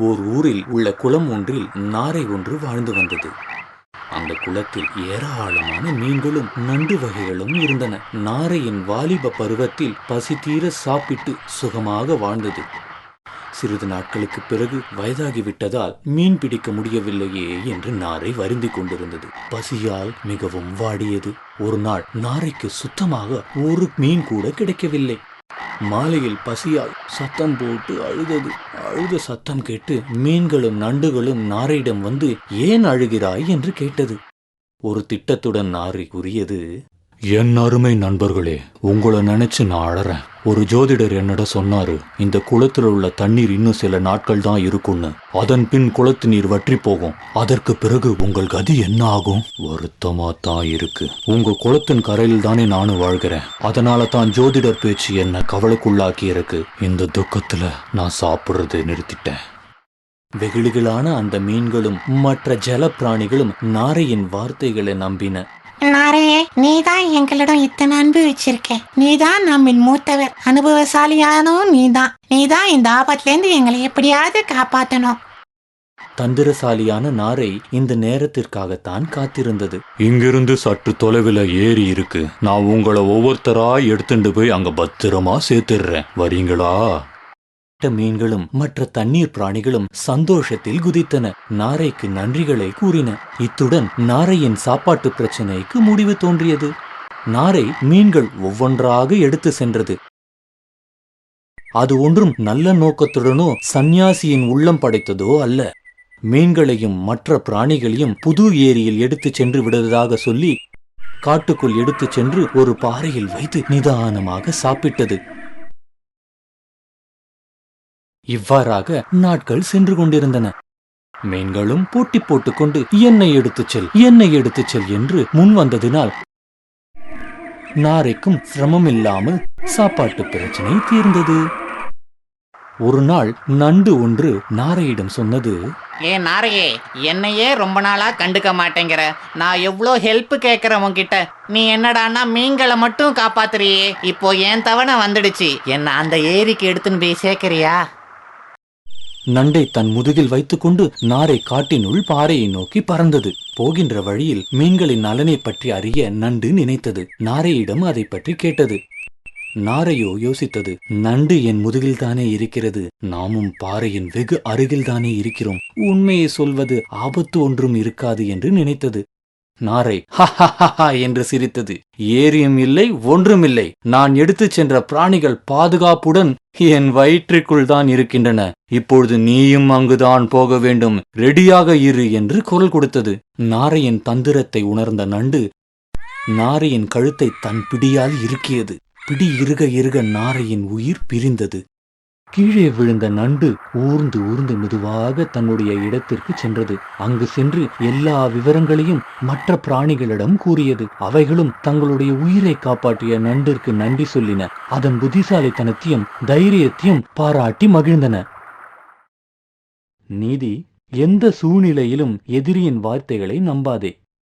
ஓர் ஊரில் உள்ள குளம் ஒன்றில் நாரை ஒன்று வாழ்ந்து வந்தது. அந்த குளத்தில் ஏராளமான மீன்களும் நண்டு வகைகளும் இருந்தன. நாரையின் வாலிப பருவத்தில் பசி தீர சாப்பிட்டு சுகமாக வாழ்ந்தது. சிறிது நாட்களுக்கு பிறகு வயதாகிவிட்டதால் மீன் பிடிக்க முடியவில்லையே என்று நாரை வருந்தி கொண்டிருந்தது. பசியால் மிகவும் வாடியது. ஒரு நாள் நாரைக்கு சுத்தமாக ஒரு மீன் கூட கிடைக்கவில்லை. மாலையில் பசியால் சத்தம் போட்டு அழுதது. அழுத சத்தம் கேட்டு மீன்களும் நண்டுகளும் நாரையிடம் வந்து ஏன் அழுகிறாய்? என்று கேட்டது. ஒரு திட்டத்துடன் நாரை கூறியது என் அருமை நண்பர்களே உங்களை நினைச்சு நான் அழறேன். ஒரு ஜோதிடர் என்னிட சொன்னாரு இந்த குளத்துல உள்ள தண்ணீர் இன்னும் சில நாட்கள் தான் இருக்கும்னு. அதன் பின் குளத்து நீர் வற்றி போகும். அதற்கு பிறகு உங்கள் கதி என்ன ஆகும்? வருத்தமா தான் இருக்கு. உங்க குளத்தின் கரையில் தானே நானும் வாழ்கிறேன். அதனால தான் ஜோதிடர் பேச்சு என்ன கவலைக்குள்ளாக்கி இருக்கு. இந்த துக்கத்துல நான் சாப்பிடுறது நிறுத்திட்டேன். வெகுளிகளான அந்த மீன்களும் மற்ற ஜல பிராணிகளும் நாரையின் வார்த்தைகளை நம்பின நாரே நீதான் எங்களிடம் இத்தனை அன்பு வச்சிருக்க நீதான் நம்மின் மூத்தவர். அனுபவசாலியானவும் நீதான். நீதான் இந்த ஆபத்திலேருந்து எங்களை எப்படியாவது காப்பாத்தணும் தந்திரசாலியான நாரை இந்த நேரத்திற்காகத்தான் காத்திருந்தது. இங்கிருந்து சற்று தொலைவில் ஏரி இருக்கு. நான் உங்களை ஒவ்வொருத்தரா எடுத்துட்டு போய் அங்க பத்திரமா சேர்த்துடுறேன். வரீங்களா? மற்ற மீன்களும் மற்ற தண்ணீர் பிராணிகளும் சந்தோஷத்தில் குதித்தன. நாரைக்கு நன்றிகளை கூறின. இத்துடன் நாரையின் சாப்பாட்டு பிரச்சனைக்கு முடிவு தோன்றியது. நாரை மீன்கள் ஒவ்வொன்றாக எடுத்து சென்றது. அது ஒன்றும் நல்ல நோக்கத்துடனோ சந்நியாசியின் உள்ளம் படைத்ததோ அல்ல. மீன்களையும் மற்ற பிராணிகளையும் புது ஏரியில் எடுத்துச் சென்று விடுவதாக சொல்லி காட்டுக்குள் எடுத்துச் சென்று ஒரு பாறையில் வைத்து நிதானமாக சாப்பிட்டது. இவ்வாறாக நாட்கள் சென்று கொண்டிருந்தன. மீன்களும் போட்டி போட்டுக்கொண்டு என்னை எடுத்துச் செல் என்னை எடுத்துச் செல் என்று முன் வந்ததினால் நாரைக்கும் சிரமம் இல்லாமல் சாப்பாட்டு பிரச்சனை தீர்ந்தது. ஒரு நாள் நண்டு ஒன்று நாரையிடம் சொன்னது ஏ நாரையே என்னையே ரொம்ப நாளா கண்டுக்க மாட்டேங்கிற. நான் எவ்வளோ ஹெல்ப் கேட்குறேன் உன்கிட்ட. நீ என்னடான்னா மீன்களை மட்டும் காப்பாத்துறியே. இப்போ என் தவணை வந்துடுச்சு. என்ன அந்த ஏரிக்கு எடுத்துன்னு போய் சேர்க்கறியா? நண்டை தன் முதுகில் வைத்துக்கொண்டு நாரை காட்டினுள் பாறையை நோக்கி பறந்தது. போகின்ற வழியில் மீன்களின் நலனை பற்றி அறிய நண்டு நினைத்தது. நாரையிடம் அதை பற்றி கேட்டது. நாரையோ யோசித்தது நண்டு என் முதுகில் தானே இருக்கிறது. நாமும் பாறையின் வெகு அருகில் தானே இருக்கிறோம். உண்மையை சொல்வது ஆபத்து ஒன்றும் இருக்காது என்று நினைத்தது. நாரை. ஹஹஹஹா என்று சிரித்தது. ஏரியும் இல்லை ஒன்றுமில்லை நான் எடுத்துச் சென்ற பிராணிகள் பாதுகாப்புடன் என் வயிற்றுக்குள் தான் இருக்கின்றன. இப்பொழுது நீயும் அங்குதான் போக வேண்டும். ரெடியாக இரு என்று குரல் கொடுத்தது. நாரையின் தந்திரத்தை உணர்ந்த நண்டு நாரையின் கழுத்தை தன் பிடியால் இருக்கியது பிடி இருக இருக நாரையின் உயிர் பிரிந்தது. கீழே விழுந்த நண்டு ஊர்ந்து ஊர்ந்து மெதுவாக தன்னுடைய இடத்திற்கு சென்றது. அங்கு சென்று எல்லா விவரங்களையும் மற்ற பிராணிகளிடம் கூறியது. அவைகளும் தங்களுடைய உயிரை காப்பாற்றிய நண்டிற்கு நன்றி சொல்லின. அதன் புத்திசாலித்தனத்தையும் தைரியத்தையும் பாராட்டி மகிழ்ந்தன. நீதி எந்த சூழ்நிலையிலும் எதிரியின் வார்த்தைகளை நம்பாதே.